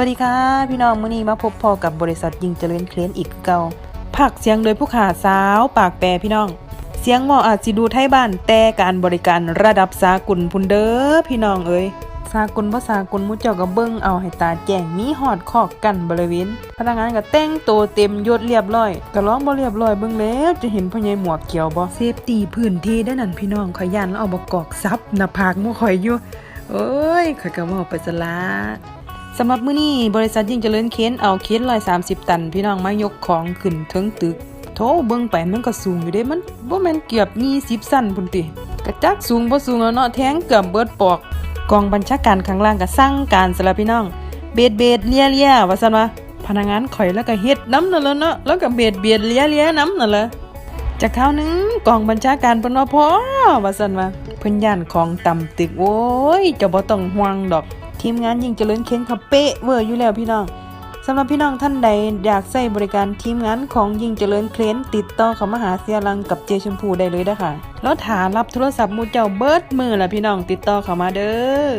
วัสดีค่ะ พี่น้องมื้อนี้มาพบพอกับบริษัทยิงเจริญเคลนอีกเก่าผักเสียงโดยผู้ขาสาวปากแปรพี่น้อง เสียงหมออาจสิดูไทยบ้านแต่การบริการระดับสากลพุ่นเด้อพี่น้องเอ้ยสากลภาษากลมุเจ้าก็เบิ่งเอาให้ตาแจ้งมีหอดคอกกันบริเวณพนักงานก็แต่งตัวเต็มยศเรียบร้อยก็ร้องบ่เรียบร้อยเบิ่งแล้วจะเห็นพ่อใหญ่หมวกเขียวบ่เซฟตีพื้นที่ได้นั่นพี่น้องขอยย่านแล้วเอาบกอกซับหน้าผากมู่ข่อยอยู่เอ้ยข่อยก็เว้าไปซะละ สำหรับมื้อนี้บริษัทยิ่งเจริญเค้นเอาเค้น130ตัน พี่น้องมายกของขึ้นถึงตึกโถเบิ่งไปมันก็สูงอยู่เด้มันบ่แม่นเกือบ20สั้นพุ่นติกระจักสูงบ่สูงแล้วเนาะแทงเกือบเบิดปอก กองบัญชาการข้างล่างก็สั่งการสำหรับพี่น้อง เบ็ดเบ็ดเลียเลียว่าซั่นว่าพนักงานข่อยแล้วก็เฮ็ดน้ำนั่นแหละเนาะแล้วก็เบ็ดเบ็ดเลียเลี้ยน้ำนั่นแหละจากคราวนึงกองบัญชาการเพิ่นว่าพอว่าซั่นว่าเพิ่นย่านของต่ำตึกโอ้ยเจ้าบ่ต้องห่วงดอก ทีมงานยิ่งเจริญเค้นเขาเป๊ะเวอร์อยู่แล้วพี่น้องสำหรับพี่น้องท่านใดอยากใช้บริการทีมงานของยิ่งเจริญเคลนติดต่อเข้ามาหาเสียรังกับเจชมพูได้เลยนะคะแล้วถารับโทรศัพท์มูเจ้าเบิร์ดมือละพี่น้องติดต่อเข้ามาเด้อ